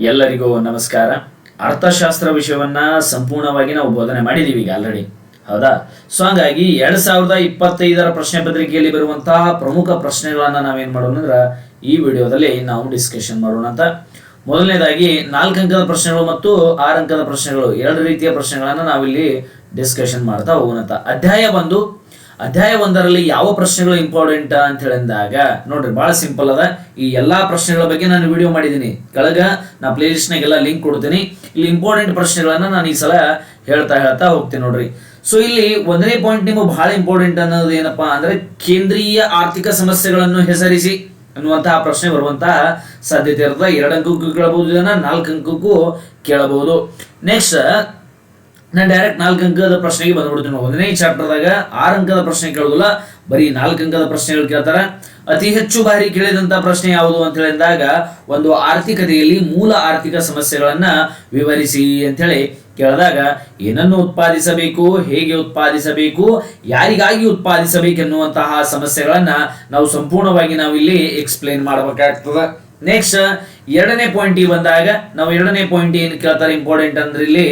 ಎಲ್ಲರಿಗೂ ನಮಸ್ಕಾರ. ಅರ್ಥಶಾಸ್ತ್ರ ವಿಷಯವನ್ನ ಸಂಪೂರ್ಣವಾಗಿ ನಾವು ಬೋಧನೆ ಮಾಡಿದೀವಿ ಈಗ ಆಲ್ರೆಡಿ ಹೌದಾ? ಸೊ ಹಂಗಾಗಿ ಎರಡ್ ಸಾವಿರದ ಇಪ್ಪತ್ತೈದರ ಪ್ರಶ್ನೆ ಪತ್ರಿಕೆಯಲ್ಲಿ ಬರುವಂತಹ ಪ್ರಮುಖ ಪ್ರಶ್ನೆಗಳನ್ನ ನಾವೇನ್ ಮಾಡೋಣ ಅಂದ್ರೆ ಈ ವಿಡಿಯೋದಲ್ಲಿ ನಾವು ಡಿಸ್ಕಷನ್ ಮಾಡೋಣ ಅಂತ. ಮೊದಲನೇದಾಗಿ ನಾಲ್ಕು ಅಂಕದ ಪ್ರಶ್ನೆಗಳು ಮತ್ತು ಆರು ಅಂಕದ ಪ್ರಶ್ನೆಗಳು ಎರಡು ರೀತಿಯ ಪ್ರಶ್ನೆಗಳನ್ನ ನಾವಿಲ್ಲಿ ಡಿಸ್ಕಷನ್ ಮಾಡ್ತಾ ಹೋಗೋಣ ಅಧ್ಯಾಯ ಒಂದು ಅಧ್ಯಾಯ ಒಂದರಲ್ಲಿ ಯಾವ ಪ್ರಶ್ನೆಗಳು ಇಂಪಾರ್ಟೆಂಟ್ ಅಂತ ಹೇಳಿದಾಗ, ನೋಡ್ರಿ ಬಹಳ ಸಿಂಪಲ್ ಅದ. ಈ ಎಲ್ಲಾ ಪ್ರಶ್ನೆಗಳ ಬಗ್ಗೆ ನಾನು ವಿಡಿಯೋ ಮಾಡಿದ್ದೀನಿ ಕೆಳಗ ನಾ ಪ್ಲೇ ಲಿಸ್ಟ್ನಾಗೆಲ್ಲ ಲಿಂಕ್ ಕೊಡ್ತೀನಿ. ಇಲ್ಲಿ ಇಂಪಾರ್ಟೆಂಟ್ ಪ್ರಶ್ನೆಗಳನ್ನ ನಾನು ಈ ಸಲ ಹೇಳ್ತಾ ಹೇಳ್ತಾ ಹೋಗ್ತೀನಿ ನೋಡ್ರಿ. ಸೊ ಇಲ್ಲಿ ಒಂದನೇ ಪಾಯಿಂಟ್ ನಿಮಗೆ ಬಹಳ ಇಂಪಾರ್ಟೆಂಟ್ ಅನ್ನೋದು ಏನಪ್ಪಾ ಅಂದ್ರೆ ಕೇಂದ್ರೀಯ ಆರ್ಥಿಕ ಸಮಸ್ಯೆಗಳನ್ನು ಹೆಸರಿಸಿ ಅನ್ನುವಂತಹ ಪ್ರಶ್ನೆ ಬರುವಂತಹ ಸಾಧ್ಯತೆ ಇರ್ತದೆ. ಎರಡು ಅಂಕಕ್ಕೂ ಕೇಳಬಹುದು ಇದನ್ನ ನಾಲ್ಕು ಅಂಕಕ್ಕೂ ಕೇಳಬಹುದು ನೆಕ್ಸ್ಟ್ ನಾನು ಡೈರೆಕ್ಟ್ ನಾಲ್ಕು ಅಂಕದ ಪ್ರಶ್ನೆಗೆ ಬಂದ್ಬಿಡ್ತೀನಿ ಒಂದನೇ ಚಾಪ್ಟರ್ದಾಗ ಆರು ಅಂಕದ ಪ್ರಶ್ನೆ ಕೇಳೋದಿಲ್ಲ, ಬರೀ ನಾಲ್ಕು ಅಂಕದ ಪ್ರಶ್ನೆಗಳು ಕೇಳ್ತಾರ. ಅತಿ ಹೆಚ್ಚು ಬಾರಿ ಕೇಳಿದಂತ ಪ್ರಶ್ನೆ ಯಾವುದು ಅಂತ ಹೇಳಿದಾಗ, ಒಂದು ಆರ್ಥಿಕತೆಯಲ್ಲಿ ಮೂಲ ಆರ್ಥಿಕ ಸಮಸ್ಯೆಗಳನ್ನ ವಿವರಿಸಿ ಅಂತ ಕೇಳಿದಾಗ, ಏನನ್ನು ಉತ್ಪಾದಿಸಬೇಕು, ಹೇಗೆ ಉತ್ಪಾದಿಸಬೇಕು, ಯಾರಿಗಾಗಿ ಉತ್ಪಾದಿಸಬೇಕೆನ್ನುವಂತಹ ಸಮಸ್ಯೆಗಳನ್ನ ನಾವು ಸಂಪೂರ್ಣವಾಗಿ ನಾವು ಇಲ್ಲಿ ಎಕ್ಸ್ಪ್ಲೈನ್ ಮಾಡಬೇಕಾಗ್ತದೆ. ನೆಕ್ಸ್ಟ್ ಎರಡನೇ ಪಾಯಿಂಟ್ ಬಂದಾಗ, ನಾವು ಎರಡನೇ ಪಾಯಿಂಟ್ ಏನು ಕೇಳ್ತಾರೆ ಇಂಪಾರ್ಟೆಂಟ್ ಅಂದ್ರೆ ಇಲ್ಲಿ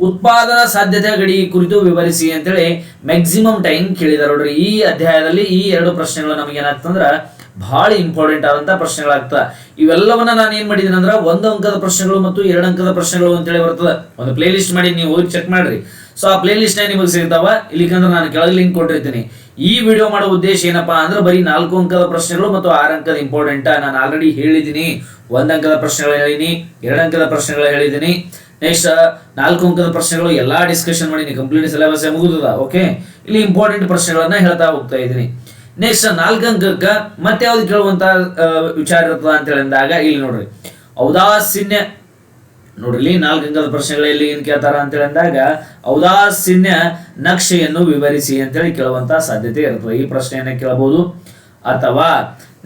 ಉತ್ಪಾದನಾ ಸಾಧ್ಯತೆ ಗಡಿ ಕುರಿತು ವಿವರಿಸಿ ಅಂತೇಳಿ ಮ್ಯಾಕ್ಸಿಮಮ್ ಟೈಮ್ ಕೇಳಿದಾರೆ ನೋಡ್ರಿ. ಈ ಅಧ್ಯಾಯದಲ್ಲಿ ಈ ಎರಡು ಪ್ರಶ್ನೆಗಳು ನಮಗೆ ಏನಾಗ್ತಂದ್ರ ಬಹಳ ಇಂಪಾರ್ಟೆಂಟ್ ಆದಂತ ಪ್ರಶ್ನೆಗಳಾಗ್ತದೆ. ಇವೆಲ್ಲವನ್ನ ನಾನು ಏನ್ ಮಾಡಿದ್ದೀನಿ ಅಂದ್ರೆ ಒಂದು ಅಂಕದ ಪ್ರಶ್ನೆಗಳು ಮತ್ತು ಎರಡು ಅಂಕದ ಪ್ರಶ್ನೆಗಳು ಅಂತೇಳಿ ಬರ್ತದೆ. ಒಂದು ಪ್ಲೇ ಲಿಸ್ಟ್ ಮಾಡಿ, ನೀವು ಹೋಗಿ ಚೆಕ್ ಮಾಡ್ರಿ. ಸೊ ಆ ಪ್ಲೇ ಲಿಸ್ಟ್ ನಿಮಗೆ ಸಿಗ್ತಾವ? ಇಲ್ಲಿಕಂದ್ರೆ ನಾನು ಕೆಳಗೆ ಲಿಂಕ್ ಕೊಟ್ಟಿರ್ತೀನಿ. ಈ ವಿಡಿಯೋ ಮಾಡೋ ಉದ್ದೇಶ ಏನಪ್ಪಾ ಅಂದ್ರೆ ಬರೀ ನಾಲ್ಕು ಅಂಕದ ಪ್ರಶ್ನೆಗಳು ಮತ್ತು ಆರು ಅಂಕದ ಇಂಪಾರ್ಟೆಂಟ್ ನಾನು ಆಲ್ರೆಡಿ ಹೇಳಿದ್ದೀನಿ. ಒಂದ್ ಅಂಕದ ಪ್ರಶ್ನೆಗಳು ಹೇಳಿನಿ ಎರಡು ಅಂಕದ ಪ್ರಶ್ನೆಗಳು ಹೇಳಿದ್ದೀನಿ. ನೆಕ್ಸ್ಟ್ ನಾಲ್ಕು ಅಂಕದ ಪ್ರಶ್ನೆಗಳು ಎಲ್ಲಾ ಡಿಸ್ಕಷನ್ ಮಾಡೀನಿ ಕಂಪ್ಲೀಟ್ ಸಿಲೆಬಸ್ ಮುಗಿದದ ಓಕೆ ಇಲ್ಲಿ ಇಂಪಾರ್ಟೆಂಟ್ ಪ್ರಶ್ನೆಗಳನ್ನ ಹೇಳ್ತಾ ಹೋಗ್ತಾ ಇದ್ದೀನಿ. ನೆಕ್ಸ್ಟ್ ನಾಲ್ಕು ಅಂಕಕ್ಕ ಮತ್ತೆ ಯಾವ್ದು ಕೇಳುವಂತ ವಿಚಾರ ಇರ್ತದ ಅಂತ ಹೇಳಿದಾಗ ಇಲ್ಲಿ ನೋಡ್ರಿ. ಔದಾಸೀನ್ಯ, ನೋಡ್ರಿ ಇಲ್ಲಿ ನಾಲ್ಕು ಅಂಕದ ಪ್ರಶ್ನೆಗಳಲ್ಲಿ ಏನ್ ಕೇಳ್ತಾರ ಅಂತ ಹೇಳಿದಾಗ, ಔದಾಸೀನ್ಯ ನಕ್ಷೆಯನ್ನು ವಿವರಿಸಿ ಅಂತೇಳಿ ಕೇಳುವಂತ ಸಾಧ್ಯತೆ ಇರ್ತದೆ. ಈ ಪ್ರಶ್ನೆಯನ್ನ ಕೇಳಬಹುದು. ಅಥವಾ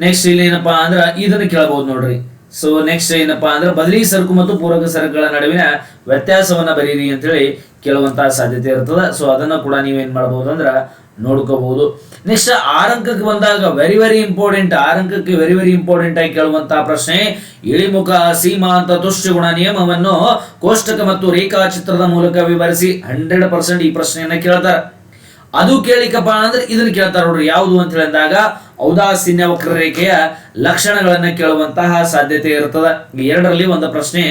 ನೆಕ್ಸ್ಟ್ ಇಲ್ಲಿ ಏನಪ್ಪಾ ಅಂದ್ರ ಇದನ್ನ ಕೇಳಬಹುದು ನೋಡ್ರಿ. ಸೊ ನೆಕ್ಸ್ಟ್ ಏನಪ್ಪಾ ಅಂದ್ರೆ ಬದಲಿ ಸರಕು ಮತ್ತು ಪೂರಕ ಸರಕುಗಳ ನಡುವಿನ ವ್ಯತ್ಯಾಸವನ್ನ ಬರೀರಿ ಅಂತೇಳಿ ಕೇಳುವಂತಹ ಸಾಧ್ಯತೆ ಇರ್ತದ. ಸೊ ಅದನ್ನ ಕೂಡ ನೀವೇನ್ ಮಾಡಬಹುದು ಅಂದ್ರ ನೋಡ್ಕೋಬಹುದು. ನೆಕ್ಸ್ಟ್ ಆರಂಕಕ್ಕೆ ಬಂದಾಗ ವೆರಿ ವೆರಿ ಇಂಪಾರ್ಟೆಂಟ್ ಆರಂಕಕ್ಕೆ ವೆರಿ ವೆರಿ ಇಂಪಾರ್ಟೆಂಟ್ ಆಗಿ ಕೇಳುವಂತಹ ಪ್ರಶ್ನೆ, ಇಳಿಮುಖ ಸೀಮಾಂತ ತುಷ್ಟಿಗುಣ ನಿಯಮವನ್ನು ಕೋಷ್ಟಕ ಮತ್ತು ರೇಖಾಚಿತ್ರದ ಮೂಲಕ ವಿವರಿಸಿ ಹಂಡ್ರೆಡ್ ಪರ್ಸೆಂಟ್ ಈ ಪ್ರಶ್ನೆಯನ್ನ ಕೇಳ್ತಾರೆ. ಅದು ಕೇಳಿಕಪ್ಪ ಅಂದ್ರೆ ಇದನ್ನ ಕೇಳ್ತಾರೆ ನೋಡ್ರಿ. ಯಾವುದು ಅಂತ ಹೇಳಿದಾಗ ಔದಾಸೀನ್ಯ ವಕ್ರರೇಖೆಯ ಲಕ್ಷಣಗಳನ್ನ ಕೇಳುವಂತಹ ಸಾಧ್ಯತೆ ಇರ್ತದೆ. ಎರಡರಲ್ಲಿ ಒಂದು ಪ್ರಶ್ನೆ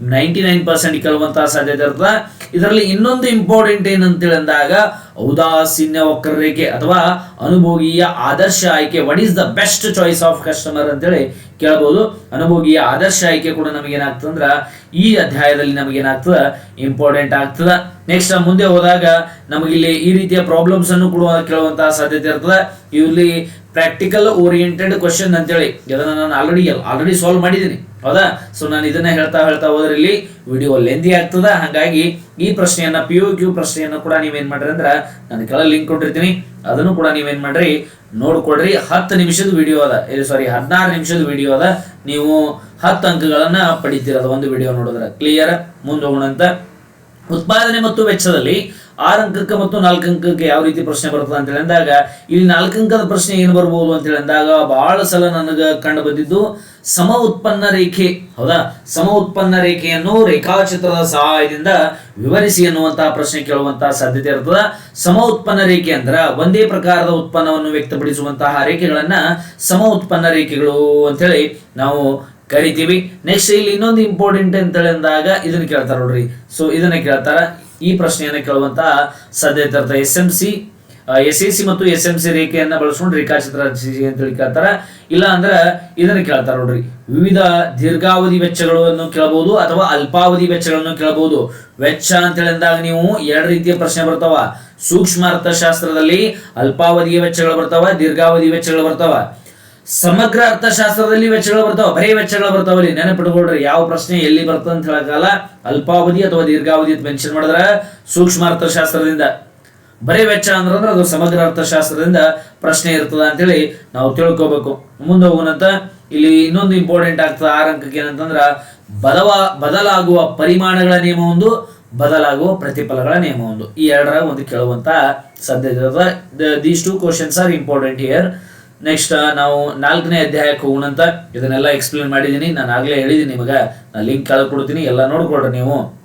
ನೈಂಟಿ ನೈನ್ ಪರ್ಸೆಂಟ್ ಕೇಳುವಂತಹ ಸಾಧ್ಯತೆ ಇರ್ತದೆ. ಇದರಲ್ಲಿ ಇನ್ನೊಂದು ಇಂಪಾರ್ಟೆಂಟ್ ಏನಂತ ಹೇಳಿದಾಗ ಔದಾಸೀನ್ಯ ವಕ್ರರೇಖೆ ಅಥವಾ ಅನುಭೋಗಿಯ ಆದರ್ಶ ಆಯ್ಕೆ what is the best choice of customer ಅಂತೇಳಿ ಕೇಳಬಹುದು ಅನುಭೋಗಿಯ ಆದರ್ಶ ಆಯ್ಕೆ ಕೂಡ ನಮಗೇನಾಗ್ತದೆ ಅಂದ್ರ ಈ ಅಧ್ಯಾಯದಲ್ಲಿ ನಮಗೇನಾಗ್ತದ? ಇಂಪಾರ್ಟೆಂಟ್ ಆಗ್ತದ. ನೆಕ್ಸ್ಟ್ ಮುಂದೆ ಹೋದಾಗ ನಮಗಿಲ್ಲಿ ಈ ರೀತಿಯ ಪ್ರಾಬ್ಲಮ್ಸ್ ಅನ್ನು ಕೂಡ ಕೇಳುವಂತಹ ಸಾಧ್ಯತೆ ಇರ್ತದೆ. ಇಲ್ಲಿ ಪ್ರಾಕ್ಟಿಕಲ್ ಓರಿಯೆಂಟೆಡ್ ಕ್ವಶನ್ ಅಂತೇಳಿ. ಹೇಳಿ ನಾನು ಆಲ್ರೆಡಿ ಆಲ್ರೆಡಿ ಸಾಲ್ವ್ ಮಾಡಿದ್ದೀನಿ. ಹೌದಾ? ಸೊ ನಾನು ಇದನ್ನ ಹೇಳ್ತಾ ಹೇಳ್ತಾ ಹೋದ್ರೆ ಇಲ್ಲಿ ವಿಡಿಯೋ ಲೆಂದಿ ಆಗ್ತದ. ಹಾಗಾಗಿ ಈ ಪ್ರಶ್ನೆಯನ್ನ ಪಿ ಯು ಕ್ಯೂ ಪ್ರಶ್ನೆಯನ್ನು ಕೂಡ ನೀವೇನ್ ಮಾಡ್ರಿ ಅಂದ್ರೆ ನಾನು ಕೆಳಗೆ ಲಿಂಕ್ ಕೊಟ್ಟಿರ್ತೀನಿ. ಅದನ್ನು ಕೂಡ ನೀವೇನ್ ಮಾಡ್ರಿ, ನೋಡ್ಕೊಡ್ರಿ. ಹತ್ತು ನಿಮಿಷದ ವಿಡಿಯೋ ಅದ. ಸಾರಿ ಹದಿನಾರು ನಿಮಿಷದ ವಿಡಿಯೋ ಅದ. ನೀವು ಹತ್ತು ಅಂಕಗಳನ್ನ ಪಡಿತೀರ ಒಂದು ವಿಡಿಯೋ ನೋಡಿದ್ರೆ. ಕ್ಲಿಯರ್ ಮುಂದೆ ಹೋಗೋಣ ಅಂತ ಉತ್ಪಾದನೆ ಮತ್ತು ವೆಚ್ಚದಲ್ಲಿ ಆರು ಅಂಕಕ್ಕೆ ಮತ್ತು ನಾಲ್ಕು ಅಂಕಕ್ಕೆ ಯಾವ ರೀತಿ ಪ್ರಶ್ನೆ ಬರ್ತದೆ ಅಂತ ಹೇಳಿದಾಗ, ಇಲ್ಲಿ ನಾಲ್ಕು ಅಂಕದ ಪ್ರಶ್ನೆ ಏನು ಬರ್ಬೋದು ಅಂತ ಹೇಳಿದಾಗ, ಬಹಳ ಸಲ ನನಗೆ ಕಂಡು ಬಂದಿದ್ದು ಸಮ ಉತ್ಪನ್ನ ರೇಖೆ. ಹೌದಾ? ಸಮ ಉತ್ಪನ್ನ ರೇಖೆಯನ್ನು ರೇಖಾಚಿತ್ರದ ಸಹಾಯದಿಂದ ವಿವರಿಸಿ ಎನ್ನುವಂತಹ ಪ್ರಶ್ನೆ ಕೇಳುವಂತಹ ಸಾಧ್ಯತೆ ಇರ್ತದ. ಸಮ ಉತ್ಪನ್ನ ರೇಖೆ ಅಂದ್ರ ಒಂದೇ ಪ್ರಕಾರದ ಉತ್ಪನ್ನವನ್ನು ವ್ಯಕ್ತಪಡಿಸುವಂತಹ ರೇಖೆಗಳನ್ನ ಸಮ ಉತ್ಪನ್ನ ರೇಖೆಗಳು ಅಂತೇಳಿ ನಾವು ಕರಿತೀವಿ. ನೆಕ್ಸ್ಟ್ ಇಲ್ಲಿ ಇನ್ನೊಂದು ಇಂಪಾರ್ಟೆಂಟ್ ಅಂತ ಅಂದಾಗ ಇದನ್ನ ಕೇಳ್ತಾರ ನೋಡ್ರಿ. ಸೊ ಇದನ್ನ ಕೇಳ್ತಾರ. ಈ ಪ್ರಶ್ನೆಯನ್ನು ಕೇಳುವಂತ ಸಾಧ್ಯತೆ ತರ್ತ S M C S C ಮತ್ತು ಎಸ್ ಎಂ ಸಿ ರೇಖೆಯನ್ನ ಬಳಸ್ಕೊಂಡು ರೇಖಾಚಿತ್ರ ರಚಿಸಿ ಅಂತ ಹೇಳಿ ಕೇಳ್ತಾರ. ಇಲ್ಲ ಅಂದ್ರೆ ಇದನ್ನ ಕೇಳ್ತಾರ ನೋಡ್ರಿ. ವಿವಿಧ ದೀರ್ಘಾವಧಿ ವೆಚ್ಚಗಳನ್ನು ಕೇಳಬಹುದು ಅಥವಾ ಅಲ್ಪಾವಧಿ ವೆಚ್ಚಗಳನ್ನು ಕೇಳಬಹುದು ವೆಚ್ಚ ಅಂತ ಅಂದಾಗ ನೀವು ಎರಡು ರೀತಿಯ ಪ್ರಶ್ನೆ ಬರ್ತಾವ. ಸೂಕ್ಷ್ಮ ಅರ್ಥಶಾಸ್ತ್ರದಲ್ಲಿ ಅಲ್ಪಾವಧಿಯ ವೆಚ್ಚಗಳು ಬರ್ತಾವ, ದೀರ್ಘಾವಧಿ ವೆಚ್ಚಗಳು ಬರ್ತಾವ. ಸಮಗ್ರ ಅರ್ಥಶಾಸ್ತ್ರದಲ್ಲಿ ವೆಚ್ಚಗಳು ಬರ್ತಾವ, ಬರೀ ವೆಚ್ಚಗಳು ಬರ್ತಾವಲ್ಲಿ ನೆನಪಿಟ್ಕೊಳ್ರಿ, ಯಾವ ಪ್ರಶ್ನೆ ಎಲ್ಲಿ ಬರ್ತದೆ ಅಂತ ಹೇಳಕ್ಕಲ್ಲ ಅಲ್ಪಾವಧಿ ಅಥವಾ ದೀರ್ಘಾವಧಿ ಅಂತ ಮೆನ್ಷನ್ ಮಾಡಿದ್ರೆ ಸೂಕ್ಷ್ಮ ಅರ್ಥಶಾಸ್ತ್ರದಿಂದ. ಬರೀ ವೆಚ್ಚ ಅಂದ್ರೆ ಅದು ಸಮಗ್ರ ಅರ್ಥಶಾಸ್ತ್ರದಿಂದ ಪ್ರಶ್ನೆ ಇರ್ತದ ಅಂತೇಳಿ ನಾವು ತಿಳ್ಕೋಬೇಕು. ಮುಂದೆ ಹೋಗೋಣಂತ ಇಲ್ಲಿ ಇನ್ನೊಂದು ಇಂಪಾರ್ಟೆಂಟ್ ಆಗ್ತದೆ ಆರಂಕಕ್ಕೆ ಅಂಕಕ್ಕೆ ಏನಂತಂದ್ರ, ಬದವ, ಬದಲಾಗುವ ಪರಿಮಾಣಗಳ ನಿಯಮ ಒಂದು, ಬದಲಾಗುವ ಪ್ರತಿಫಲಗಳ ನಿಯಮ ಒಂದು. ಈ ಎರಡರ ಒಂದು ಕೇಳುವಂತ ಸದ್ಯದ these two questions are important here next ನಾವು ನಾಲ್ಕನೇ ಅಧ್ಯಾಯಕ್ಕೆ ಹೋಗೋಣಂತ ಇದನ್ನೆಲ್ಲ ಎಕ್ಸ್ಪ್ಲೇನ್ ಮಾಡಿದ್ದೀನಿ. ನಾನು ಆಗಲೇ ಹೇಳಿದ್ದೀನಿ ನಿಮಗೆ. ನಾನು ಲಿಂಕ್ ಕಳೆದು ಎಲ್ಲ ನೋಡ್ಕೊಳ್ರಿ ನೀವು.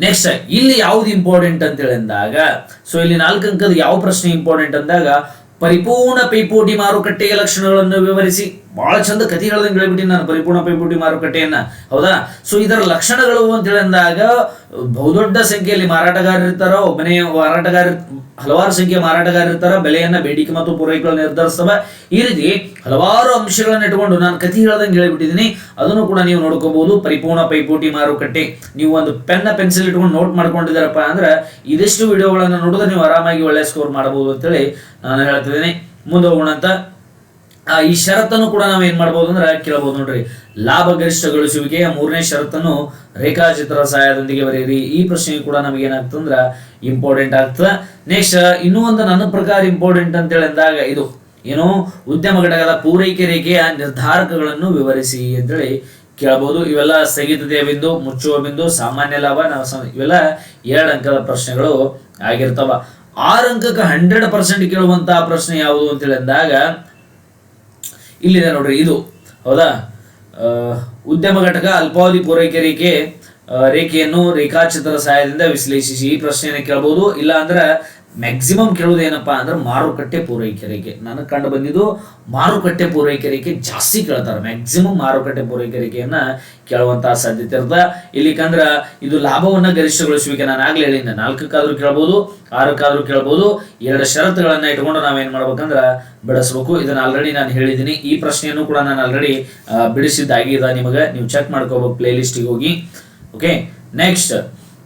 ನೆಕ್ಸ್ಟ್ ಇಲ್ಲಿ ಯಾವ್ದು ಇಂಪಾರ್ಟೆಂಟ್ ಅಂತ ಅಂದಾಗ ಸೊ ಇಲ್ಲಿ ನಾಲ್ಕು ಅಂಕದ ಯಾವ ಪ್ರಶ್ನೆ ಇಂಪಾರ್ಟೆಂಟ್ ಅಂದಾಗ, ಪರಿಪೂರ್ಣ ಪೈಪೋಟಿ ಮಾರುಕಟ್ಟೆಯ ಲಕ್ಷಣಗಳನ್ನು ವಿವರಿಸಿ. ಬಹಳ ಚಂದ ಕಥೆ ಹೇಳ್ದಂಗೆ ಹೇಳ್ಬಿಟ್ಟು ನಾನು, ಪರಿಪೂರ್ಣ ಪೈಪೋಟಿ ಮಾರುಕಟ್ಟೆಯನ್ನ ಹೌದಾ? ಸೊ ಇದರ ಲಕ್ಷಣಗಳು ಅಂತೇಳಿ ಅಂದಾಗ ಬಹುದೊಡ್ಡ ಸಂಖ್ಯೆಯಲ್ಲಿ ಮಾರಾಟಗಾರರು ಇರ್ತಾರೋ, ಒಬ್ಬನೇ ಮಾರಾಟಗಾರ ಹಲವಾರು ಸಂಖ್ಯೆಯ ಮಾರಾಟಗಾರ ಇರ್ತಾರ, ಬೆಲೆಯನ್ನ ಬೇಡಿಕೆ ಮತ್ತು ಪೂರೈಕೆಗಳನ್ನು ನಿರ್ಧರಿಸ್ತವ. ಈ ರೀತಿ ಹಲವಾರು ಅಂಶಗಳನ್ನ ಇಟ್ಕೊಂಡು ನಾನು ಕಥೆ ಹೇಳ್ದಂಗೆ ಹೇಳಿಬಿಟ್ಟಿದ್ದೀನಿ ಅದನ್ನು ಕೂಡ ನೀವು ನೋಡ್ಕೋಬಹುದು ಪರಿಪೂರ್ಣ ಪೈಪೋಟಿ ಮಾರುಕಟ್ಟೆ ನೀವು ಒಂದು ಪೆನ್ನ ಪೆನ್ಸಿಲ್ ಇಟ್ಕೊಂಡು ನೋಟ್ ಮಾಡ್ಕೊಂಡಿದ್ದಾರಪ್ಪ ಅಂದ್ರೆ, ಇದಿಷ್ಟು ವಿಡಿಯೋಗಳನ್ನು ನೋಡಿದ್ರೆ ನೀವು ಆರಾಮಾಗಿ ಒಳ್ಳೆ ಸ್ಕೋರ್ ಮಾಡಬಹುದು ಅಂತೇಳಿ ನಾನು ಹೇಳ್ತಿದ್ದೀನಿ. ಮುಂದೆ ಹೋಗೋಣ ಅಂತ ಈ ಷರತ್ತನ್ನು ಕೂಡ ನಾವು ಏನ್ ಮಾಡ್ಬೋದು ಅಂದ್ರೆ ಕೇಳಬಹುದು ನೋಡ್ರಿ. ಲಾಭ ಗರಿಷ್ಠಗೊಳಿಸುವಿಕೆಯ ಮೂರನೇ ಷರತ್ತನ್ನು ರೇಖಾಚಿತ್ರ ಸಹಾಯದೊಂದಿಗೆ ಬರೆಯಿರಿ. ಈ ಪ್ರಶ್ನೆ ಕೂಡ ನಮಗೆ ಏನಾಗ್ತಂದ್ರ ಇಂಪಾರ್ಟೆಂಟ್ ಆಗ್ತದೆ. ನೆಕ್ಸ್ಟ್ ಇನ್ನೂ ಒಂದು ನನ್ನ ಪ್ರಕಾರ ಇಂಪಾರ್ಟೆಂಟ್ ಅಂತ ಹೇಳಿದಾಗ ಇದು, ಏನು, ಉದ್ಯಮ ಘಟಕದ ಪೂರೈಕೆ ರೇಖೆಯ ನಿರ್ಧಾರಕಗಳನ್ನು ವಿವರಿಸಿ ಅಂತೇಳಿ ಕೇಳಬಹುದು ಇವೆಲ್ಲ ಸ್ಥಗಿತತೆಯ ಬಿಂದು, ಮುಚ್ಚುವ ಬಿಂದು, ಸಾಮಾನ್ಯ ಲಾಭ, ನಾವು ಇವೆಲ್ಲ ಎರಡು ಅಂಕದ ಪ್ರಶ್ನೆಗಳು ಆಗಿರ್ತಾವ. ಆರು ಅಂಕಕ್ಕೆ ಹಂಡ್ರೆಡ್ ಪರ್ಸೆಂಟ್ ಕೇಳುವಂತಹ ಪ್ರಶ್ನೆ ಯಾವುದು ಅಂತ ಅಂದಾಗ ಇಲ್ಲಿದೆ ನೋಡ್ರಿ, ಇದು. ಹೌದಾ? ಉದ್ಯಮ ಘಟಕ ಅಲ್ಪಾವಧಿ ಪೂರೈಕೆ ರೇಖೆ ರೇಖೆಯನ್ನು ರೇಖಾಚಿತ್ರ ಸಹಾಯದಿಂದ ವಿಶ್ಲೇಷಿಸಿ. ಈ ಪ್ರಶ್ನೆಯನ್ನು ಕೇಳಬಹುದು ಇಲ್ಲ ಅಂದ್ರೆ ಮ್ಯಾಕ್ಸಿಮಮ್ ಕೇಳೋದು ಏನಪ್ಪಾ ಅಂದ್ರೆ ಮಾರುಕಟ್ಟೆ ಪೂರೈಕೆರಿಗೆ. ನನಗೆ ಕಂಡು ಬಂದಿದ್ದು ಮಾರುಕಟ್ಟೆ ಪೂರೈಕೆರಿಗೆ ಜಾಸ್ತಿ ಕೇಳ್ತಾರೆ. ಮ್ಯಾಕ್ಸಿಮಮ್ ಮಾರುಕಟ್ಟೆ ಪೂರೈಕೆ ರೇಖೆಯನ್ನ ಕೇಳುವಂತಹ ಸಾಧ್ಯತೆ ಇರ್ತದೆ. ಇಲ್ಲಿಕಂದ್ರ ಇದು ಲಾಭವನ್ನ ಗರಿಷ್ಠಗೊಳಿಸುವಿಕೆ ನಾನು ಆಗ್ಲೇ ಹೇಳಿದ್ದೆ. ನಾಲ್ಕಕ್ಕಾದ್ರೂ ಕೇಳ್ಬೋದು, ಆರಕ್ಕಾದ್ರೂ ಕೇಳ್ಬೋದು, ಎರಡು ಷರತ್ತುಗಳನ್ನ ಇಟ್ಕೊಂಡು ನಾವೇನ್ ಮಾಡ್ಬೇಕಂದ್ರ ಬಿಡಿಸ್ಬೇಕು ಇದನ್ನ ಆಲ್ರೆಡಿ ನಾನು ಹೇಳಿದ್ದೀನಿ. ಈ ಪ್ರಶ್ನೆಯನ್ನು ಕೂಡ ನಾನು ಆಲ್ರೆಡಿ ಬಿಡಿಸಿದ್ದಾಗಿದೆ ನಿಮಗೆ ನೀವು ಚೆಕ್ ಮಾಡ್ಕೋಬೇಕು ಪ್ಲೇ ಲಿಸ್ಟಿಗೆ ಹೋಗಿ. ಓಕೆ ನೆಕ್ಸ್ಟ್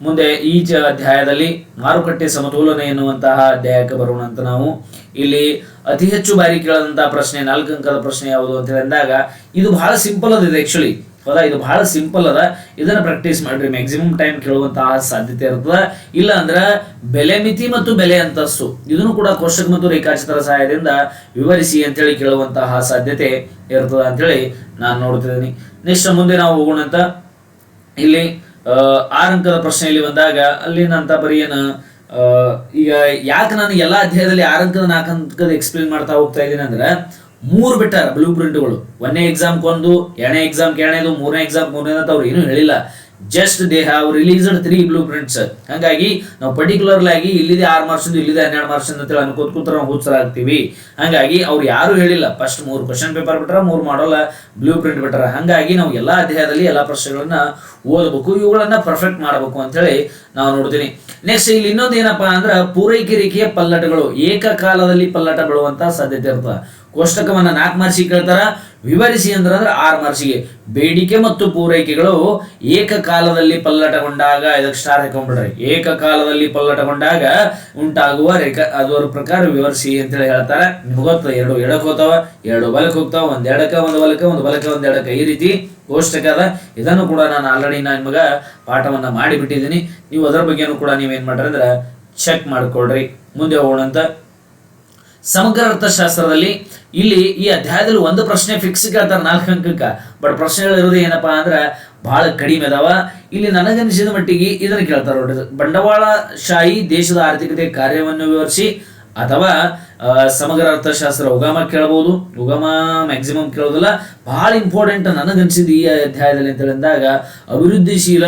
ಮುಂದೆ ಈ ಅಧ್ಯಾಯದಲ್ಲಿ ಮಾರುಕಟ್ಟೆ ಸಮತೋಲನ ಎನ್ನುವಂತಹ ಅಧ್ಯಾಯಕ್ಕೆ ಬರೋಣ ಅಂತ ನಾವು. ಇಲ್ಲಿ ಅತಿ ಹೆಚ್ಚು ಬಾರಿ ಕೇಳದಂತಹ ಪ್ರಶ್ನೆ, ನಾಲ್ಕು ಅಂಕದ ಪ್ರಶ್ನೆ ಯಾವುದು ಅಂತ ಹೇಳಿದಾಗ, ಇದು ಬಹಳ ಸಿಂಪಲ್ ಅದ ಇದು ಆಕ್ಚುಲಿ ಹೌದಾ? ಇದು ಬಹಳ ಸಿಂಪಲ್ ಅದ. ಇದನ್ನ ಪ್ರಾಕ್ಟೀಸ್ ಮಾಡ್ರಿ. ಮ್ಯಾಕ್ಸಿಮಮ್ ಟೈಮ್ ಕೇಳುವಂತಹ ಸಾಧ್ಯತೆ ಇರ್ತದ. ಇಲ್ಲ ಅಂದ್ರೆ ಬೆಲೆ ಮಿತಿ ಮತ್ತು ಬೆಲೆ ಅಂತಸ್ತು ಇದನ್ನು ಕೂಡ ಕೋಶಕ ಮತ್ತು ರೇಖಾಚಿತ್ರ ಸಹಾಯದಿಂದ ವಿವರಿಸಿ ಅಂತೇಳಿ ಕೇಳುವಂತಹ ಸಾಧ್ಯತೆ ಇರ್ತದ ಅಂತೇಳಿ ನಾನು ನೋಡ್ತಿದ್ದೀನಿ. ನೆಕ್ಸ್ಟ್ ಮುಂದೆ ನಾವು ಹೋಗೋಣ ಅಂತ. ಇಲ್ಲಿ ಆ, ಆರು ಅಂಕದ ಪ್ರಶ್ನೆಯಲ್ಲಿ ಬಂದಾಗ ಅಲ್ಲಿ ಅಂತ ಬರೀ ಏನು ಈಗ ಯಾಕೆ ನಾನು ಎಲ್ಲಾ ಅಧ್ಯಾಯದಲ್ಲಿ ಆರ್ ಅಂಕದ ನಾಲ್ಕು ಅಂಕದ ಎಕ್ಸ್ಪ್ಲೇನ್ ಮಾಡ್ತಾ ಹೋಗ್ತಾ ಇದ್ದೀನಿ ಅಂದ್ರೆ ಮೂರು ಬಿಟ್ಟಾರ ಬ್ಲೂ ಪ್ರಿಂಟ್ಗಳು ಒಂದನೇ ಎಕ್ಸಾಮ್ ಒಂದು ಎರಡನೇ ಎಕ್ಸಾಮ್ ಎರಡನೇದು ಮೂರನೇ ಎಕ್ಸಾಮ್ ಮೂರನೇದು ಅಂತ ಅವ್ರು ಏನೂ ಹೇಳಿಲ್ಲ. Just they have released three blueprints ಹಾಗಾಗಿ ನಾವು ಪರ್ಟಿಕ್ಯುಲರ್ಲಿ ಆಗಿ ಇಲ್ಲಿದೆ ಆರು ಮಾರ್ಕ್ಸ್ ಇಲ್ಲಿದೆ ಹನ್ನೆರಡು ಮಾರ್ಕ್ಸ್ ಅಂತೇಳಿ ಅನ್ಕೋತ ಕೂತ್ರ ನಾವು ಹುಚ್ಚರಾಗ್ತೀವಿ ಹಾಗಾಗಿ ಅವ್ರು ಯಾರು ಹೇಳಿಲ್ಲ. ಫಸ್ಟ್ ಮೂರು ಕ್ವಶನ್ ಪೇಪರ್ ಬಿಟ್ರ ಮೂರು ಮಾಡಲ್ಲ ಬ್ಲೂ ಪ್ರಿಂಟ್ ಬಿಟ್ಟಾರ ಹಾಗಾಗಿ ನಾವು ಎಲ್ಲಾ ಅಧ್ಯಾಯದಲ್ಲಿ ಎಲ್ಲಾ ಪ್ರಶ್ನೆಗಳನ್ನ ಓದಬೇಕು, ಇವುಗಳನ್ನ ಪರ್ಫೆಕ್ಟ್ ಮಾಡಬೇಕು ಅಂತೇಳಿ ನಾವು ನೋಡ್ತೀನಿ. ನೆಕ್ಸ್ಟ್ ಇಲ್ಲಿ ಇನ್ನೊಂದು ಏನಪ್ಪಾ ಅಂದ್ರೆ ಪೂರೈಕೆ ರೇಖೆಯ ಪಲ್ಲಟಗಳು, ಏಕಕಾಲದಲ್ಲಿ ಪಲ್ಲಟ ಬೀಳುವಂತ ಸಾಧ್ಯತೆ ಇರ್ತದೆ ಕೋಷ್ಟಕವನ್ನ ನಾಲ್ಕು ಮಾರ್ಸಿ ಕೇಳ್ತಾರ? ವಿವರಿಸಿ ಅಂದ್ರೆ ಅಂದ್ರೆ ಆರು ಮಾರ್ಸಿಗೆ ಬೇಡಿಕೆ ಮತ್ತು ಪೂರೈಕೆಗಳು ಏಕಕಾಲದಲ್ಲಿ ಪಲ್ಲಟಗೊಂಡಾಗ ಇದಕ್ಕೆ ಸ್ಟಾರ್ ಹಾಕೊಂಡ್ಬಿಡ್ರಿ ಏಕಕಾಲದಲ್ಲಿ ಪಲ್ಲಟಗೊಂಡಾಗ ಉಂಟಾಗುವ ರೇಖಾ ಅದರ ಪ್ರಕಾರ ವಿವರಿಸಿ ಅಂತೇಳಿ ಹೇಳ್ತಾರೆ. ಗೊತ್ತ ಎರಡು ಎಡಕ್ಕೆ ಹೋಗ್ತಾವ, ಎರಡು ಬಲಕ್ಕೆ ಹೋಗ್ತಾವ, ಒಂದ್ ಎಡಕ ಒಂದು ಬಲಕ ಒಂದು ಬಲಕ ಒಂದ್ ಎಡಕ ಈ ರೀತಿ ಕೋಷ್ಟಕ ಅದ. ಇದನ್ನು ಕೂಡ ನಾನು ಆಲ್ರೆಡಿ ನಾನು ನಿಮಗೆ ಪಾಠವನ್ನ ಮಾಡಿಬಿಟ್ಟಿದ್ದೀನಿ. ನೀವು ಅದರ ಬಗ್ಗೆನೂ ಕೂಡ ನೀವೇನ್ ಮಾಡ್ರಿ ಅಂದ್ರೆ ಚೆಕ್ ಮಾಡ್ಕೊಳ್ರಿ. ಮುಂದೆ ಹೋಗೋಣ ಅಂತ ಸಮಗ್ರ ಅರ್ಥಶಾಸ್ತ್ರದಲ್ಲಿ ಇಲ್ಲಿ ಈ ಅಧ್ಯಾಯದಲ್ಲಿ ಒಂದು ಪ್ರಶ್ನೆ ಫಿಕ್ಸ್ ಕೇಳ್ತಾರೆ ನಾಲ್ಕು ಅಂಕಕ್ಕ. ಬಟ್ ಪ್ರಶ್ನೆಗಳಿರೋದು ಏನಪ್ಪಾ ಅಂದ್ರೆ ಬಹಳ ಕಡಿಮೆ ಅದಾವ. ಇಲ್ಲಿ ನನಗನ್ಸಿದ ಮಟ್ಟಿಗೆ ಇದನ್ನ ಕೇಳ್ತಾರೆ ನೋಡಿ ಬಂಡವಾಳಶಾಹಿ ದೇಶದ ಆರ್ಥಿಕತೆ ಕಾರ್ಯವನ್ನು ವಿವರಿಸಿ ಅಥವಾ ಸಮಗ್ರ ಅರ್ಥಶಾಸ್ತ್ರ ಉಗಮ ಕೇಳಬಹುದು ಉಗಮ ಮ್ಯಾಕ್ಸಿಮಮ್ ಕೇಳೋದಿಲ್ಲ. ಬಹಳ ಇಂಪಾರ್ಟೆಂಟ್ ನನಗನ್ಸಿದ್ದು ಈ ಅಧ್ಯಾಯದಲ್ಲಿ ಅಂತ ಹೇಳಿದಾಗ, ಅಭಿವೃದ್ಧಿಶೀಲ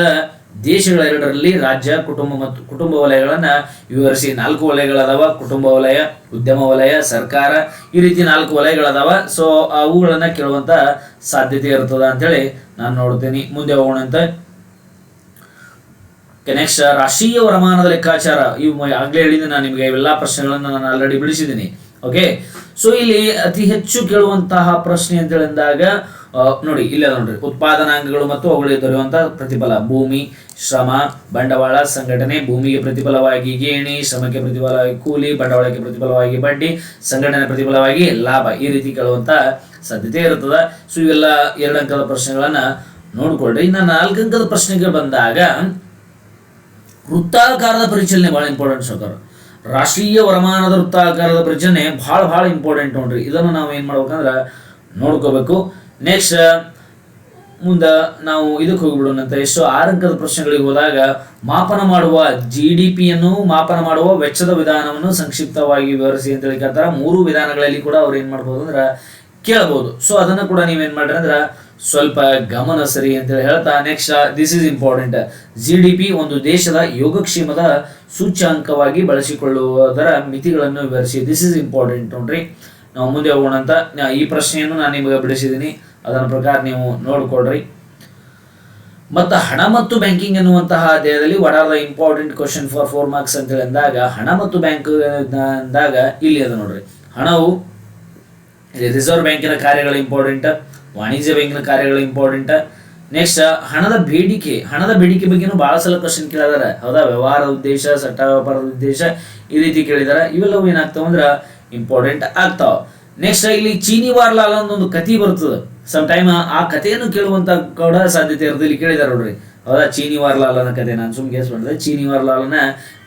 ದೇಶಗಳ ಎರಡರಲ್ಲಿ ರಾಜ್ಯ, ಕುಟುಂಬ ಮತ್ತು ಕುಟುಂಬ ವಲಯಗಳನ್ನ ವಿವರಿಸಿ. ನಾಲ್ಕು ವಲಯಗಳದಾವ, ಕುಟುಂಬ ವಲಯ, ಉದ್ಯಮ ವಲಯ, ಸರ್ಕಾರ, ಈ ರೀತಿ ನಾಲ್ಕು ವಲಯಗಳದಾವ. ಸೊ ಅವುಗಳನ್ನ ಕೇಳುವಂತ ಸಾಧ್ಯತೆ ಇರ್ತದ ಅಂತೇಳಿ ನಾನು ನೋಡ್ತೀನಿ. ಮುಂದೆ ಹೋಗೋಣ ಅಂತ. ನೆಕ್ಸ್ಟ್ ರಾಷ್ಟ್ರೀಯ ವರಮಾನದ ಲೆಕ್ಕಾಚಾರ. ಇವು ಆಗ್ಲೇ ಹೇಳಿದ್ದೀನಿ ನಾನು ನಿಮಗೆ. ಇವೆಲ್ಲ ಪ್ರಶ್ನೆಗಳನ್ನ ನಾನು ಆಲ್ರೆಡಿ ಬಿಡಿಸಿದ್ದೀನಿ. ಓಕೆ ಸೊ ಇಲ್ಲಿ ಅತಿ ಹೆಚ್ಚು ಕೇಳುವಂತಹ ಪ್ರಶ್ನೆ ಅಂತ ಹೇಳಿದಾಗ ನೋಡಿ ಇಲ್ಲ ನೋಡ್ರಿ. ಉತ್ಪಾದನಾಂಗಗಳು ಮತ್ತು ಅವುಗಳಿಗೆ ದೊರೆಯುವಂತಹ ಪ್ರತಿಫಲ. ಭೂಮಿ, ಶ್ರಮ, ಬಂಡವಾಳ, ಸಂಘಟನೆ, ಭೂಮಿಗೆ ಪ್ರತಿಫಲವಾಗಿ ಗೇಣಿ, ಶ್ರಮಕ್ಕೆ ಪ್ರತಿಫಲವಾಗಿ ಕೂಲಿ, ಬಂಡವಾಳಕ್ಕೆ ಪ್ರತಿಫಲವಾಗಿ ಬಡ್ಡಿ ಸಂಘಟನೆ ಪ್ರತಿಫಲವಾಗಿ ಲಾಭ. ಈ ರೀತಿ ಕೇಳುವಂತ ಸಾಧ್ಯತೆ ಇರುತ್ತದೆ. ಸೊ ಇವೆಲ್ಲ ಎರಡು ಅಂಕದ ಪ್ರಶ್ನೆಗಳನ್ನ ನೋಡ್ಕೊಳ್ರಿ. ಇನ್ನು ನಾಲ್ಕಂಕದ ಪ್ರಶ್ನೆಗೆ ಬಂದಾಗ, ವೃತ್ತಾಕಾರದ ಪರಿಚಲನೆ ಬಹಳ ಇಂಪಾರ್ಟೆಂಟ್ ಸೌಕರ್ ರಾಷ್ಟ್ರೀಯ ವರಮಾನದ ವೃತ್ತಾಕಾರದ ಪರಿಚಲನೆ ಬಹಳ ಬಹಳ ಇಂಪಾರ್ಟೆಂಟ್ ನೋಡ್ರಿ. ಇದನ್ನು ನಾವು ಏನು ಮಾಡ್ಬೇಕಂದ್ರೆ ನೋಡ್ಕೋಬೇಕು. ನೆಕ್ಸ್ಟ್ ಮುಂದೆ ನಾವು ಇದಕ್ಕೆ ಹೋಗ್ಬಿಡೋಣಂತ ಎಷ್ಟು ಆರಂಕದ ಪ್ರಶ್ನೆಗಳಿಗೆ ಹೋದಾಗ ಮಾಪನ ಮಾಡುವ ಜಿ ಡಿ ಪಿಯನ್ನು ಮಾಪನ ಮಾಡುವ ವೆಚ್ಚದ ವಿಧಾನವನ್ನು ಸಂಕ್ಷಿಪ್ತವಾಗಿ ವಿವರಿಸಿ ಅಂತ ಹೇಳಿ ಕೇಳ್ತಾರ. ಮೂರು ವಿಧಾನಗಳಲ್ಲಿ ಕೂಡ ಅವ್ರು ಏನು ಮಾಡ್ಬೋದು ಅಂದ್ರೆ ಕೇಳ್ಬೋದು. ಸೊ ಅದನ್ನ ಕೂಡ ನೀವೇನು ಮಾಡ್ರಿ ಅಂದ್ರೆ ಸ್ವಲ್ಪ ಗಮನ ಸರಿ ಅಂತೇಳಿ ಹೇಳ್ತಾ next this is important G D P ಒಂದು ದೇಶದ ಯೋಗಕ್ಷೇಮದ ಸೂಚ್ಯಾಂಕವಾಗಿ ಬಳಸಿಕೊಳ್ಳುವುದರ ಮಿತಿಗಳನ್ನು ವಿವರಿಸಿ. ದಿಸ್ ಇಸ್ ಇಂಪಾರ್ಟೆಂಟ್ ನೋಡ್ರಿ. ನಾವು ಮುಂದೆ ಹೋಗೋಣ ಅಂತ. ಈ ಪ್ರಶ್ನೆಯನ್ನು ನಾನು ನಿಮಗೆ ಬಿಡಿಸಿದ್ದೀನಿ ಅದರ ಪ್ರಕಾರ ನೀವು ನೋಡಿಕೊಳ್ರಿ. ಮತ್ತು ಹಣ ಮತ್ತು ಬ್ಯಾಂಕಿಂಗ್ ಎನ್ನುವಂತಹ ಅಧ್ಯಾಯದಲ್ಲಿ what are the important question for four marks ಅಂತ ಅಂದಾಗ, ಹಣ ಮತ್ತು ಬ್ಯಾಂಕ್ ಅಂದಾಗ ಇಲ್ಲಿ ಅದ ನೋಡ್ರಿ. ಹಣವು ರಿಸರ್ವ್ ಬ್ಯಾಂಕಿನ ಕಾರ್ಯಗಳು ಇಂಪಾರ್ಟೆಂಟ್ ವಾಣಿಜ್ಯ ಬ್ಯಾಂಕಿನ ಕಾರ್ಯಗಳು ಇಂಪಾರ್ಟೆಂಟ್ ನೆಕ್ಸ್ಟ್ ಹಣದ ಬೇಡಿಕೆ ಹಣದ ಬೇಡಿಕೆ ಬಗ್ಗೆನೂ ಭಾಳ ಸಲ ಕ್ವಶನ್ ಕೇಳಿದಾರೆ. ಹೌದಾ? ವ್ಯವಹಾರದ ಉದ್ದೇಶ, ಸಟ್ಟ ವ್ಯಾಪಾರದ ಉದ್ದೇಶ ಈ ರೀತಿ ಕೇಳಿದಾರೆ. ಇವೆಲ್ಲವೂ ಏನಾಗ್ತಾವ ಅಂದ್ರೆ ಇಂಪಾರ್ಟೆಂಟ್ ಆಗ್ತಾವ. ನೆಕ್ಸ್ಟ್ ಇಲ್ಲಿ ಚೀನಿ ವಾರ್ಲಾಲ್ ಒಂದು ಕತಿ ಬರ್ತದೆ. ಸಮ್ ಟೈಮ್ ಆ ಕಥೆಯನ್ನು ಕೇಳುವಂತ ಕೂಡ ಸಾಧ್ಯತೆ ಇರ್ತದೆ ಇಲ್ಲಿ ಕೇಳಿದಾರೆ ನೋಡ್ರಿ. ಹೌದಾ? ಚೀನಿ ವಾರ್ಲಾಲನ ಕತೆ ನಾನು ಸುಮ್ಮನೆ ಗೆಸ್ ಮಾಡಿದೆ. ಚೀನಿ ವಾರ್ಲಾಲನ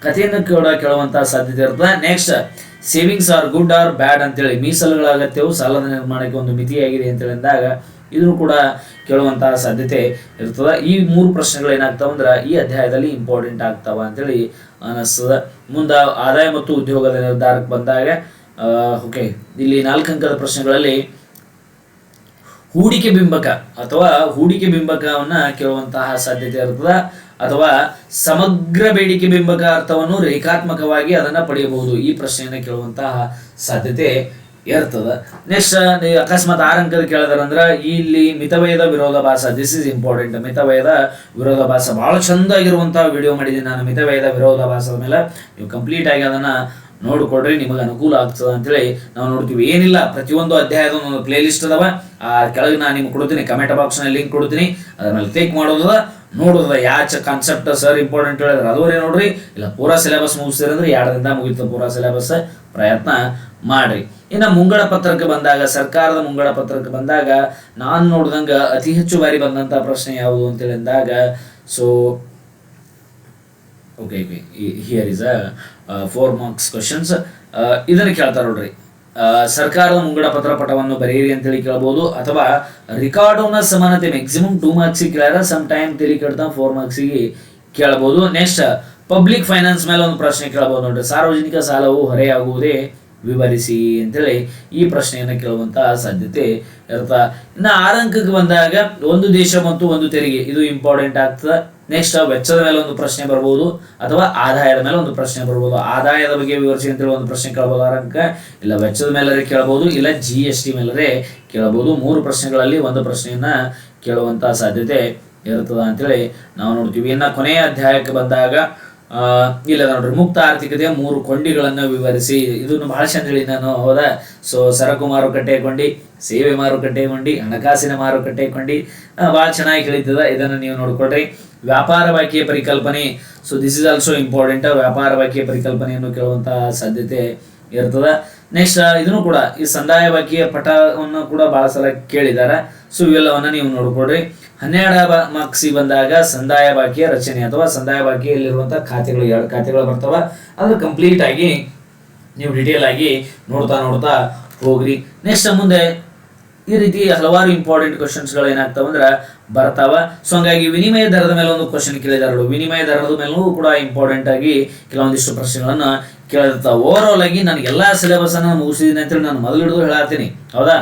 ಕಥೆಯನ್ನು ಕೂಡ ಕೇಳುವಂತ ಸಾಧ್ಯತೆ ಇರ್ತದೆ next savings are good or bad ಅಂತೇಳಿ ಮೀಸಲುಗಳ ಅಗತ್ಯವು ಸಾಲದ ನಿರ್ಮಾಣಕ್ಕೆ ಒಂದು ಮಿತಿಯಾಗಿದೆ ಅಂತ ಅಂದಾಗ ಇದನ್ನು ಕೂಡ ಕೇಳುವಂತಹ ಸಾಧ್ಯತೆ ಇರ್ತದೆ. ಈ ಮೂರು ಪ್ರಶ್ನೆಗಳು ಏನಾಗ್ತಾವ ಅಂದ್ರೆ ಈ ಅಧ್ಯಾಯದಲ್ಲಿ ಇಂಪಾರ್ಟೆಂಟ್ ಆಗ್ತಾವ ಅಂತೇಳಿ ಅನಿಸ್ತದ. ಮುಂದೆ ಆದಾಯ ಮತ್ತು ಉದ್ಯೋಗದ ನಿರ್ಧಾರಕ್ಕೆ ಬಂದಾಗ ಓಕೆ ಇಲ್ಲಿ ನಾಲ್ಕು ಅಂಕದ ಪ್ರಶ್ನೆಗಳಲ್ಲಿ ಹೂಡಿಕೆ ಬಿಂಬಕ ಅಥವಾ ಹೂಡಿಕೆ ಬಿಂಬಕವನ್ನ ಕೇಳುವಂತಹ ಸಾಧ್ಯತೆ ಇರ್ತದ. ಅಥವಾ ಸಮಗ್ರ ಬೇಡಿಕೆ ಬಿಂಬಕ ಅರ್ಥವನ್ನು ರೇಖಾತ್ಮಕವಾಗಿ ಅದನ್ನ ಪಡೆಯಬಹುದು. ಈ ಪ್ರಶ್ನೆಯನ್ನ ಕೇಳುವಂತಹ ಸಾಧ್ಯತೆ ಇರ್ತದ. ನೆಕ್ಸ್ಟ್ ಅಕಸ್ಮಾತ್ ಆರಂಕದ ಅಂಕದ ಕೇಳಿದಾರಂದ್ರ, ಇಲ್ಲಿ ಮಿತವಯದ ವಿರೋಧಾಭಾಸ ದಿಸ್ ಇಸ್ ಇಂಪಾರ್ಟೆಂಟ್ ಮಿತವಯದ ವಿರೋಧಾಭಾಸ ಬಹಳ ಚಂದಾಗಿರುವಂತಹ ವಿಡಿಯೋ ಮಾಡಿದ್ದೀನಿ ನಾನು. ಮಿತವಯದ ವಿರೋಧಾಭಾಸದ ಮೇಲೆ ನೀವು ಕಂಪ್ಲೀಟ್ ಆಗಿ ಅದನ್ನ ನೋಡಿಕೊಡ್ರಿ, ನಿಮಗೆ ಅನುಕೂಲ ಆಗ್ತದ ಅಂತೇಳಿ ನಾವು ನೋಡ್ತೀವಿ. ಏನಿಲ್ಲ, ಪ್ರತಿಯೊಂದು ಅಧ್ಯಾಯದ ಒಂದು ಪ್ಲೇ ಲಿಸ್ಟ್ ಅದಾವ. ಆ ಕೆಳಗೆ ನಾನು ನಿಮ್ಗೆ ಕೊಡ್ತೀನಿ ಕಮೆಂಟ್ ಬಾಕ್ಸ್ನಲ್ಲಿ ಲಿಂಕ್ ಕೊಡ್ತೀನಿ. ಅದ್ರ ಮೇಲೆ ಕ್ಲಿಕ್ ಮಾಡೋದದ. ನೋಡೋದ ಯಾಚ ಕಾನ್ಸೆಪ್ಟ್ ಸರ್ ಇಂಪಾರ್ಟೆಂಟ್ ಹೇಳಿದ್ರೆ. ಅದುವರೆ ನೋಡ್ರಿ, ಇಲ್ಲ ಪೂರಾ ಸಿಲೆಬಸ್ ಮುಗಿಸ್ತೀರಂದ್ರೆ ಎರಡರಿಂದ ಮುಗಿತು ಪೂರಾ ಸಿಲೆಬಸ್ ಪ್ರಯತ್ನ ಮಾಡ್ರಿ. ಇನ್ನು ಮುಂಗಡ ಪತ್ರಕ್ಕೆ ಬಂದಾಗ, ಸರ್ಕಾರದ ಮುಂಗಡ ಪತ್ರಕ್ಕೆ ಬಂದಾಗ, ನಾನು ನೋಡ್ದಂಗೆ ಅತಿ ಹೆಚ್ಚು ಬಾರಿ ಬಂದಂತ ಪ್ರಶ್ನೆ ಯಾವುದು ಅಂತೇಳಿ ಅಂದಾಗ so okay okay here is a four marks questions ಇದನ್ನು ಕೇಳ್ತಾರೆ ನೋಡ್ರಿ. ಸರ್ಕಾರದ ಮುಂಗಡ ಪತ್ರ ಪಟವನ್ನು ಬರೆಯಿರಿ ಅಂತೇಳಿ ಕೇಳ್ಬೋದು. ಅಥವಾ ರಿಕಾರ್ಡೋನ ಸಮಾನತೆ ಮ್ಯಾಕ್ಸಿಮಮ್ ಟೂ ಮಾರ್ಕ್ಸಿಗೆ ಕೇಳ್ಯಾರ ಸಮ್ ಟೈಮ್ ತಿಳಿ ಕೇಳ್ತಾ ಫೋರ್ ಮಾರ್ಕ್ಸಿಗೆ ಕೇಳ್ಬೋದು. ನೆಕ್ಸ್ಟ್ ಪಬ್ಲಿಕ್ ಫೈನಾನ್ಸ್ ಮೇಲೆ ಒಂದು ಪ್ರಶ್ನೆ ಕೇಳ್ಬೋದು ನೋಡ್ರಿ. ಸಾರ್ವಜನಿಕ ಸಾಲವು ಹೊರೆಯಾಗುವುದೇ ವಿವರಿಸಿ ಅಂತೇಳಿ ಈ ಪ್ರಶ್ನೆಯನ್ನು ಕೇಳುವಂತಹ ಸಾಧ್ಯತೆ ಇರ್ತಾ ಇನ್ನು ಆರಂಕಕ್ಕೆ ಬಂದಾಗ ಒಂದು ದೇಶ ಮತ್ತು ಒಂದು ತೆರಿಗೆ. ಇದು ಇಂಪಾರ್ಟೆಂಟ್ ಆಗ್ತದೆ. ನೆಕ್ಸ್ಟ್ ವೆಚ್ಚದ ಮೇಲೆ ಒಂದು ಪ್ರಶ್ನೆ ಬರ್ಬೋದು ಅಥವಾ ಆದಾಯದ ಮೇಲೆ ಒಂದು ಪ್ರಶ್ನೆ ಬರ್ಬೋದು. ಆದಾಯದ ಬಗ್ಗೆ ವಿವರಿಸಿ ಅಂತೇಳಿ ಒಂದು ಪ್ರಶ್ನೆ ಕೇಳಬಹುದು ಆರಂಕ ಇಲ್ಲ, ವೆಚ್ಚದ ಮೇಲೆ ಕೇಳ್ಬೋದು, ಇಲ್ಲ ಜಿ ಎಸ್ ಟಿ ಮೇಲೆ ಕೇಳ್ಬೋದು. ಮೂರು ಪ್ರಶ್ನೆಗಳಲ್ಲಿ ಒಂದು ಪ್ರಶ್ನೆಯನ್ನ ಕೇಳುವಂತಹ ಸಾಧ್ಯತೆ ಇರ್ತದ ಅಂತೇಳಿ ನಾವು ನೋಡ್ತೀವಿ. ಇನ್ನು ಕೊನೆಯ ಅಧ್ಯಾಯಕ್ಕೆ ಬಂದಾಗ ಇಲ್ಲ ನೋಡ್ರಿ, ಮುಕ್ತ ಆರ್ಥಿಕತೆಯ ಮೂರು ಕೊಂಡಿಗಳನ್ನು ವಿವರಿಸಿ ಇದನ್ನು ಬಹಳ ಚಂದ ಹೇಳಿ ನಾನು ಹೋದ? ಸೊ ಸರಕು ಮಾರುಕಟ್ಟೆ ಕೊಂಡಿ, ಸೇವೆ ಮಾರುಕಟ್ಟೆ ಕೊಂಡಿ, ಹಣಕಾಸಿನ ಮಾರುಕಟ್ಟೆ ಕೊಂಡಿ ಭಾಳ ಚೆನ್ನಾಗಿ ಹೇಳಿದ್ದದ, ಇದನ್ನು ನೀವು ನೋಡ್ಕೊಳ್ರಿ. ವ್ಯಾಪಾರ ಬಾಕಿಯ ಪರಿಕಲ್ಪನೆ so this is also important ವ್ಯಾಪಾರ ಬಾಕಿಯ ಪರಿಕಲ್ಪನೆಯನ್ನು ಕೇಳುವಂತಹ ಸಾಧ್ಯತೆ ಇರ್ತದ. ನೆಕ್ಸ್ಟ್ ಇದನ್ನು ಕೂಡ, ಈ ಸಂದಾಯ ಬಾಕಿಯ ಪಠವನ್ನು ಕೂಡ ಬಹಳ ಸಲ ಕೇಳಿದ್ದಾರೆ ಸೊ ಇವೆಲ್ಲವನ್ನ ನೀವು ನೋಡ್ಕೊಡ್ರಿ ಹನ್ನೆರಡ ಮಾರ್ಕ್ಸಿ ಬಂದಾಗ ಸಂದಾಯ ಬಾಕಿಯ ರಚನೆ ಅಥವಾ ಸಂದಾಯ ಬಾಕಿಯಲ್ಲಿರುವಂತಹ ಖಾತೆಗಳು ಎರಡು ಖಾತೆಗಳು ಬರ್ತಾವ. ಅದು ಕಂಪ್ಲೀಟ್ ಆಗಿ ನೀವು ಡಿಟೇಲ್ ಆಗಿ ನೋಡ್ತಾ ನೋಡ್ತಾ ಹೋಗ್ರಿ. ನೆಕ್ಸ್ಟ್ ಮುಂದೆ ಈ ರೀತಿ ಹಲವಾರು ಇಂಪಾರ್ಟೆಂಟ್ ಕ್ವಶನ್ಸ್ಗಳು ಏನಾಗ್ತಾವ ಅಂದ್ರೆ ಬರ್ತಾವ. ಸೊ ಹಂಗಾಗಿ ವಿನಿಮಯ ದರದ ಮೇಲೆ ಒಂದು ಕ್ವಶನ್ ಕೇಳಿದಾರಳು ವಿನಿಮಯ ದರದ ಮೇಲೂ ಕೂಡ ಇಂಪಾರ್ಟೆಂಟ್ ಆಗಿ ಕೆಲವೊಂದಿಷ್ಟು ಪ್ರಶ್ನೆಗಳನ್ನು ಕೇಳಿರ್ತಾವೆ. ಓವರ್ ಆಲ್ ಆಗಿ ನಾನು ಎಲ್ಲಾ ಸಿಲೆಬಸ್ ಅನ್ನು ಮುಗಿಸಿದ್ದೀನಿ ಅಂತೇಳಿ ನಾನು ಮೊದಲು ಹಿಡಿದು ಹೇಳತ್ತೀನಿ ಹೌದಾ?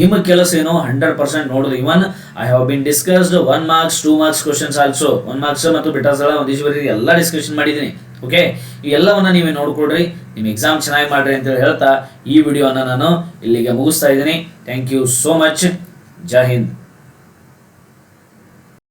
ನಿಮ್ಮ ಕೆಲಸ ಏನೋ? ಹಂಡ್ರೆಡ್ ಪರ್ಸೆಂಟ್ ನೋಡೋದು. Even I have been discussed one marks two marks questions also one marks ಮತ್ತು ಬಿಟಾಸಳ ಒಂದಿಷ್ಟು ಬರೀ ಎಲ್ಲ ಡಿಸ್ಕಷನ್ ಮಾಡಿದ್ದೀನಿ. ಓಕೆ ಈ ಎಲ್ಲವನ್ನ ನೀವೇ ನೋಡ್ಕೊಡ್ರಿ ನಿಮ್ಮ ಎಕ್ಸಾಮ್ ಚೆನ್ನಾಗಿ ಮಾಡ್ರಿ ಅಂತೇಳಿ ಹೇಳ್ತಾ ಈ ವಿಡಿಯೋನ ನಾನು ಇಲ್ಲಿಗೆ ಮುಗಿಸ್ತಾ ಇದ್ದೀನಿ. Thank you so much Jai Hind